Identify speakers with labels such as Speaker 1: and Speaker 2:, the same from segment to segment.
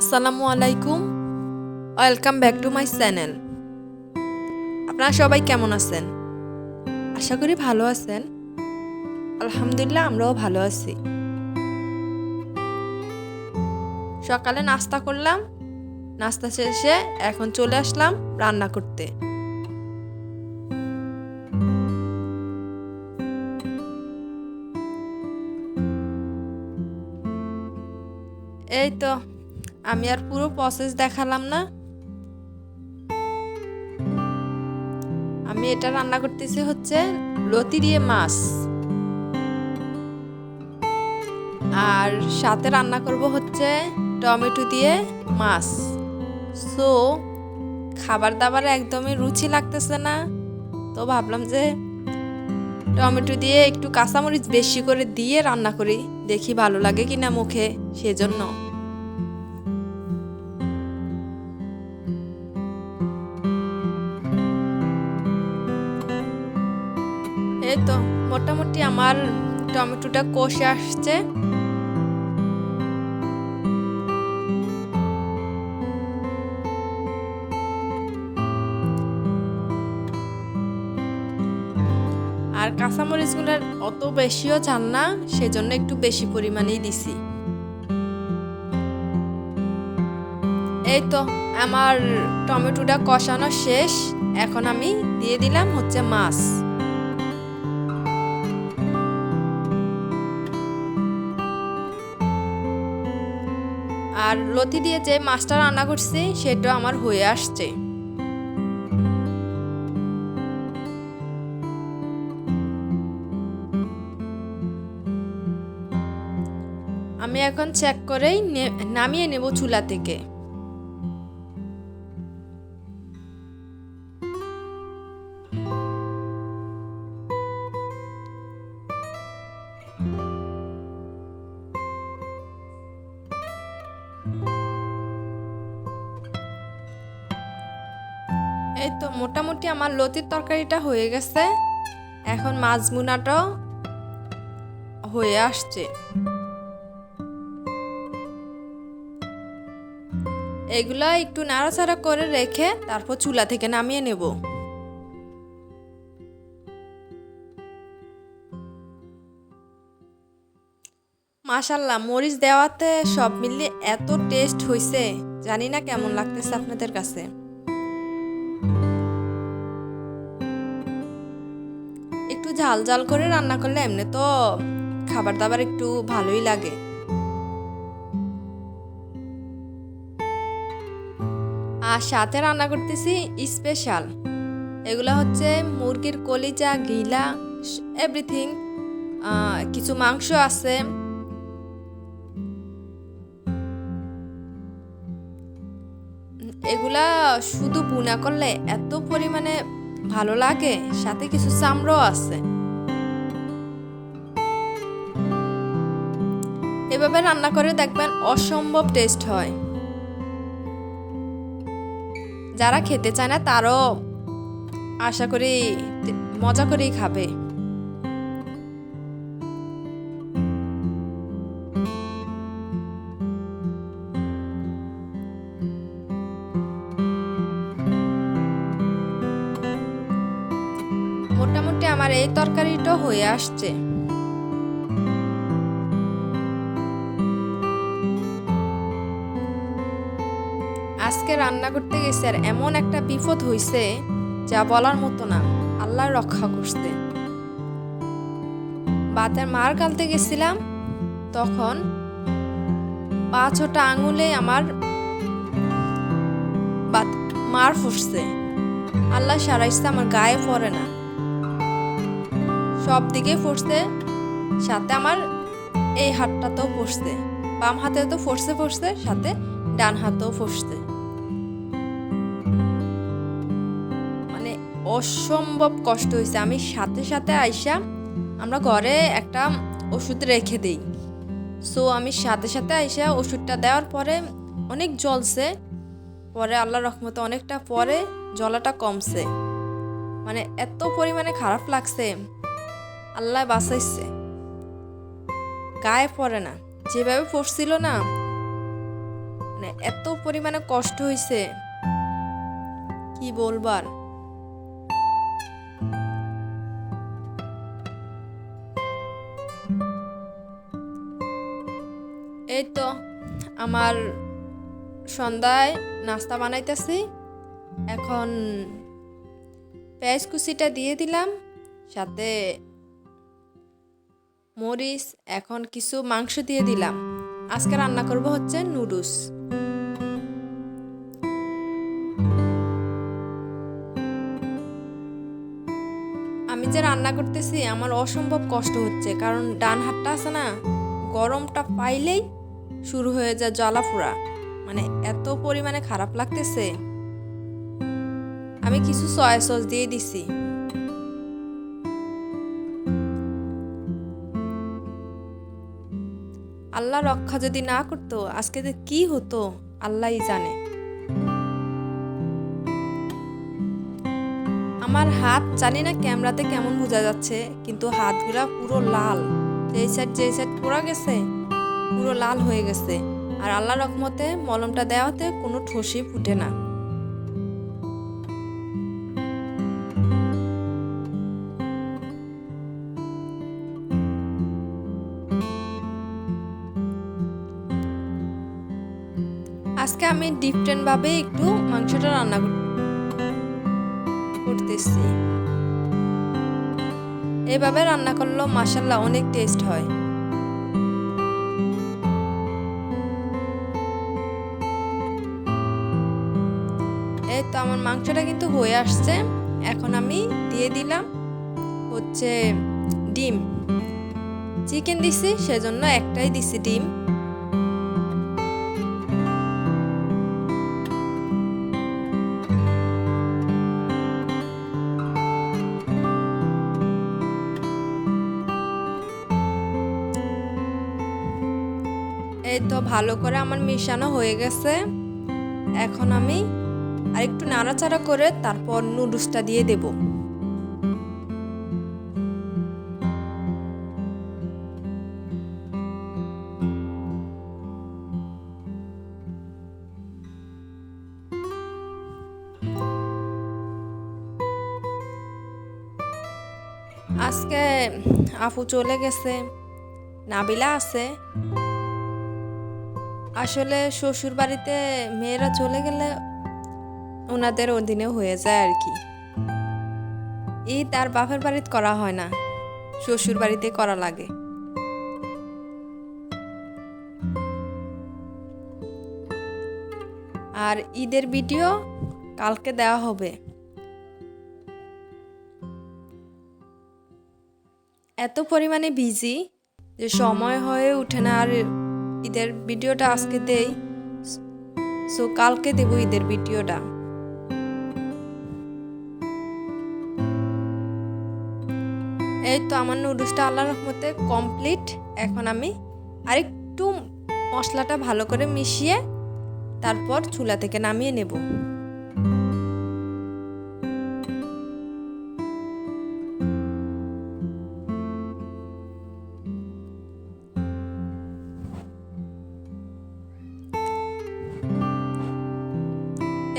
Speaker 1: আসসালামু আলাইকুম। Welcome back to my channel আপনারা সবাই কেমন আছেন? আশা করি ভালো আছেন। আলহামদুলিল্লাহ, আমরাও ভালো আছি। সকালে নাস্তা করলাম। নাস্তা শেষে এখন চলে আসলাম রান্না করতে। এই তো আমি আর পুরো প্রসেস দেখালাম না। আমি এটা রান্না করতেছি হচ্ছে লতি দিয়ে মাছ। আর সাথে রান্না করব হচ্ছে টমেটো দিয়ে মাছ। সো খাবার দাবার একদমই রুচি লাগতেছে না। তো ভাবলাম যে টমেটো দিয়ে একটু কাঁচামরিচ বেশি করে দিয়ে রান্না করি, দেখি ভালো লাগে কিনা মুখে, সেজন্য। তো মোটামুটি আমার টমেটোটা কষে আসছে। আর কাঁচামরিচগুলোর অত বেশিও চান না, সেজন্য একটু বেশি পরিমাণেই দিছি। এই তো আমার টমেটোটা কষানো শেষ, এখন আমি দিয়ে দিলাম হচ্ছে মাছ। আর লতি দিয়ে যে মাছটা রান্না করছি সেটা আমার হয়ে আসছে। আমি এখন চেক করেই নামিয়ে নেব চুলা থেকে। এই তো মোটামুটি আমার লতির তরকারিটা হয়ে গেছে। এখন মাছ মুনাটাও হয়ে আসছে। এগুলো একটু নাড়াচাড়া করে রেখে তারপর চুলা থেকে নামিয়ে নেব। মাশাল্লাহ, মরিচ দেওয়াতে সব মিলিয়ে এত টেস্ট হয়েছে জানি না কেমন লাগতেছে আপনাদের কাছে। ঝাল ঝাল করে রান্না করলে এমনি তো খাবার দাবার একটু ভালোই লাগে। আর সাথে রান্না করতেছি স্পেশাল। এগুলো হচ্ছে মুরগির কলিজা, গিলা, এভরিথিং। কিছু মাংস আছে। এগুলা শুধু বুনা করলে এত পরিমাণে ভালো লাগে, সাথে কিছু চামড়াও আছে। এভাবে রান্না করে দেখবেন অসম্ভব টেস্ট হয়। যারা খেতে চায় না তারও আশা করি মজা করেই খাবে। মোটামুটি আমার এই তরকারিটা হয়ে আসছে। আজকে রান্না করতে গেছে আর এমন একটা বিপদ হইছে যা বলার মতো না। আল্লাহ রক্ষা করছে বাতের মার কালতে গেছিলাম, তখন পাঁচ ছটা আঙুলে আমার বাত মার ফুসছে। আল্লাহ সারাইছে, আমার গায়ে পড়ে না। সব দিকে ফুসছে সাথে আমার এই হাতটাতেও ফুসছে বাম হাতে তো ফসছে ফসছে সাথে ডান হাতেও ফসছে মানে অসম্ভব কষ্ট হয়েছে। আমি সাথে সাথে আইসা আমরা ঘরে একটা ওষুধ রেখে দিই। সো আমি সাথে সাথে আইসা ওষুধটা দেওয়ার পরে অনেক জলছে পরে আল্লাহ রহমতে অনেকটা পরে জলাটা কমছে। মানে এত পরিমাণে খারাপ লাগছে। আল্লাহ বাঁচাইছে। গায়ে পড়ে না। যেভাবে পড়ছিল না মানে এত পরিমাণে কষ্ট হয়েছে কি বলবার এই তো আমার সন্ধ্যায় নাস্তা বানাইতেছি। এখন পেঁয়াজ কুচিটা দিয়ে দিলাম। সাথে মরিচ, এখন কিছু মাংস দিয়ে দিলাম। আজকে রান্না করব হচ্ছে নুডলস। আমি যে রান্না করতেছি, আমার অসম্ভব কষ্ট হচ্ছে, কারণ ডান হাতটা আছে না, গরমটা পাইলেই শুরু হয়ে যায় জ্বালাফোড়া। মানে এত পরিমাণে খারাপ লাগতেছে। আমি কিছু সয়া সস দিয়ে দিছি। আল্লাহ রক্ষা যদি না করতো, আজকে যে কি হতো, আল্লাহই জানে। আমার হাত জানি না ক্যামেরাতে কেমন বোঝা যাচ্ছে, কিন্তু হাতগুলা পুরো লাল। যেই সাইড যেই সাইড পোড়া গেছে, পুরো লাল হয়ে গেছে। আর আল্লাহ রকমতে মলমটা দেওয়াতে কোনো ঠোসি ফুটে না। আজকে আমি ডিফারেন্ট ভাবে একটু মাংসটা রান্না কর- করতেছি। এভাবে রান্না করলেও মাসাল্লাহ অনেক টেস্ট হয়। এই তো আমার মাংসটা কিন্তু হয়ে আসছে। এখন আমি দিয়ে দিলাম হচ্ছে ডিম। চিকেন দিছি, সেজন্য একটাই দিছি ডিম। ভালো করে আমার মিশানো হয়ে গেছে। এখন আমি আর একটু নাড়াচাড়া করে তারপর নুডলসটা দিয়ে দেব। আজকে আপু চলে গেছে, নাবিলা আছে। আসলে শ্বশুর বাড়িতে মেয়েরা চলে গেলে ওনাদের অধীনে হয়ে যায় আর কি। ঈদ আর বাপের বাড়িতে করা হয় না শ্বশুর বাড়িতে করা লাগে। আর ঈদের ভিডিও কালকে দেওয়া হবে। এত পরিমাণে বিজি যে সময় হয়ে ওঠে না আর ঈদের ভিডিওটা আজকে দেই। সো কালকে দেব ঈদের ভিডিওটা। এই তো আমার নুডলসটা আল্লাহর রহমতে কমপ্লিট এখন আমি আরেকটু মশলাটা ভালো করে মিশিয়ে তারপর চুলা থেকে নামিয়ে নেব।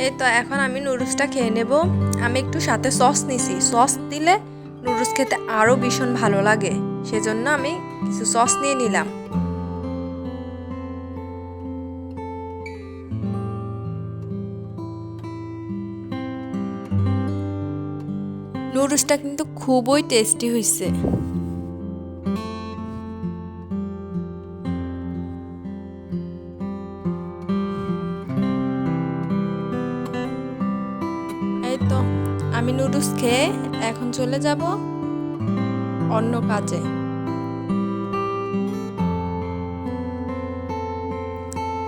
Speaker 1: এই তো এখন আমি নুডলসটা খেয়ে নেব। আমি একটু সাথে সস নিছি। সস দিলে নুডলস খেতে আরও ভীষণ ভালো লাগে। সেজন্য আমি কিছু সস নিয়ে নিলাম। নুডলসটা কিন্তু খুবই টেস্টি হয়েছে এখন চলে যাব অন্য কাজে।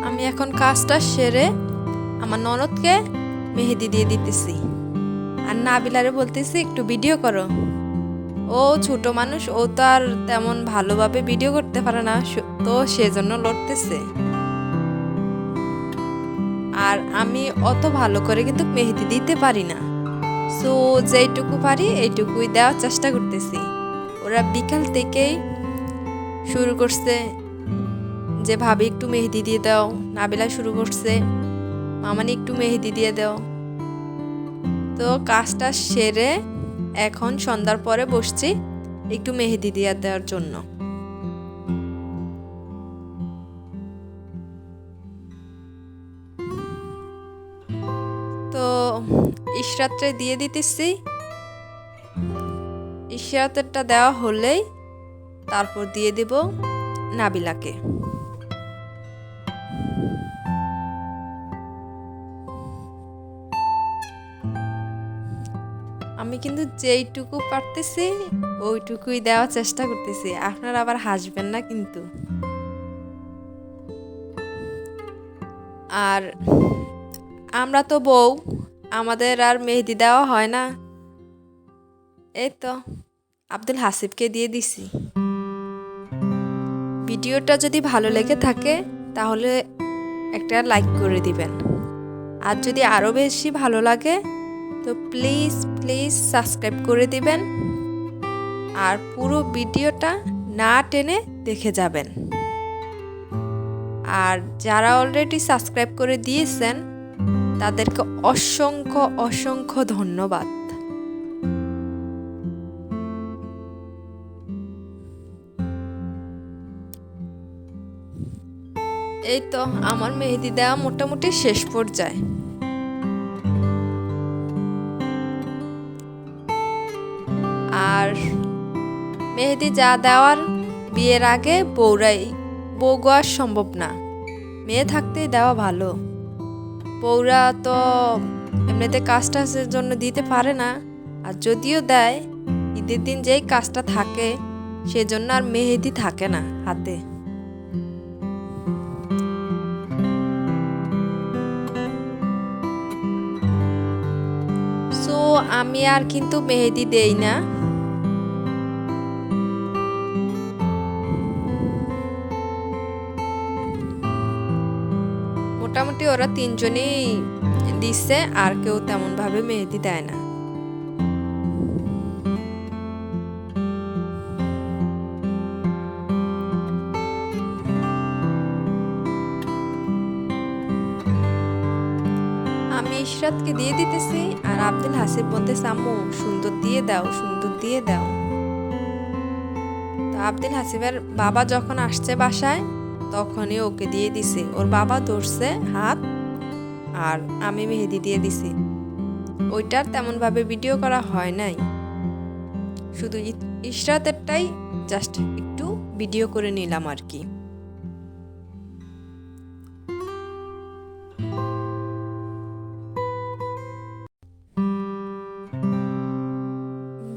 Speaker 1: আমি এখন কাজটা সেরে আমার ননদকে মেহেদি দিয়ে দিতেছি। আর নাবিলারে বলতেছি, একটু ভিডিও করো। ও ছোট মানুষ, ও তো আর তেমন ভালোভাবে ভিডিও করতে পারে না তো সেজন্য লড়তেছে। আর আমি অত ভালো করে কিন্তু মেহেদি দিতে পারি না। সো যেইটুকু পারি, এইটুকুই দেওয়ার চেষ্টা করতেছি। ওরা বিকাল থেকেই শুরু করছে যে, ভাবি, একটু মেহেদি দিয়ে দাও। নাবিলা শুরু করছে, মামানি, একটু মেহেদি দিয়ে দাও। তো কাজটা সেরে এখন সন্ধ্যার পরে বসছি একটু মেহেদি দিয়ে দেওয়ার জন্য। ইশরাত্রে দিয়ে দিতেছি। ইশরাতেরটা দেওয়া হলেই তারপর দিয়ে দেব নাবিলাকে। আমি কিন্তু যেইটুকু পারতেছি, ওইটুকুই দেওয়ার চেষ্টা করতেছি। আপনারা আবার হাসবেন না কিন্তু। আর আমরা তো বউ আমাদের আর মেহেদি দেওয়া হয় না। এই তো, আব্দুল হাসিবকে দিয়ে দিছি। ভিডিওটা যদি ভালো লেগে থাকে, তাহলে একটা লাইক করে দিবেন। আর যদি আরও বেশি ভালো লাগে, তো প্লিজ প্লিজ সাবস্ক্রাইব করে দিবেন। আর পুরো ভিডিওটা না টেনে দেখে যাবেন। আর যারা অলরেডি সাবস্ক্রাইব করে দিয়েছেন তাদেরকে অসংখ্য অসংখ্য ধন্যবাদ। এই তো আমার মেহেদি দেওয়া মোটামুটি শেষ পর্যায়ে। আর মেহেদি যা দেওয়ার বিয়ের আগে বউরাই বউ গোয়া সম্ভব না। মেয়ে থাকতেই দেওয়া ভালো। বউরা তো এমনিতে কাজ টাজের জন্য দিতে পারে না। আর যদিও দেয়, ঈদের দিন যেই কাজটা থাকে, সেজন্য আর মেহেদি থাকে না হাতে। আমি আর কিন্তু মেহেদি দেই না। ওরা তিনজনেই দিচ্ছে, আর কেউ তেমন ভাবে মেহেদি দেয় না। আমি ইশরাতকে দিয়ে দিতেছি, আর আব্দুল হাসিব বলতেছে, আম্মু, সুন্দর দিয়ে দাও, সুন্দর দিয়ে দাও। তো আব্দুল হাসিবের বাবা যখন আসছে বাসায় তখনই ওকে দিয়ে দিছে। ওর বাবা ধরছে হাত আর আমি মেহেদি দিয়ে দিছি। ওইটার তেমনভাবে ভিডিও করা হয় নাই। শুধু ইশরাতেরটাই জাস্ট একটু ভিডিও করে নিলাম আর কি।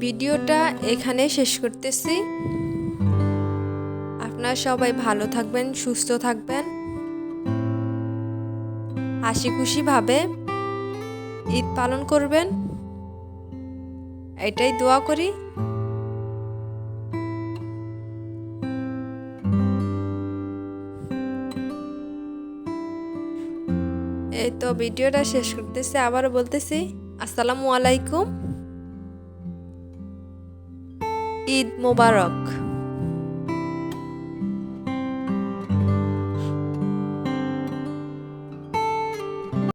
Speaker 1: ভিডিওটা এখানে শেষ করতেছি। আপনারা সবাই ভালো থাকবেন, সুস্থ থাকবেন। হাসি খুশিভাবে ঈদ পালন করবেন। এটাই দোয়া করি। এই তো ভিডিওটা শেষ করতেছি, আবারও বলতেছি, আসসালামু আলাইকুম। ঈদ মোবারক।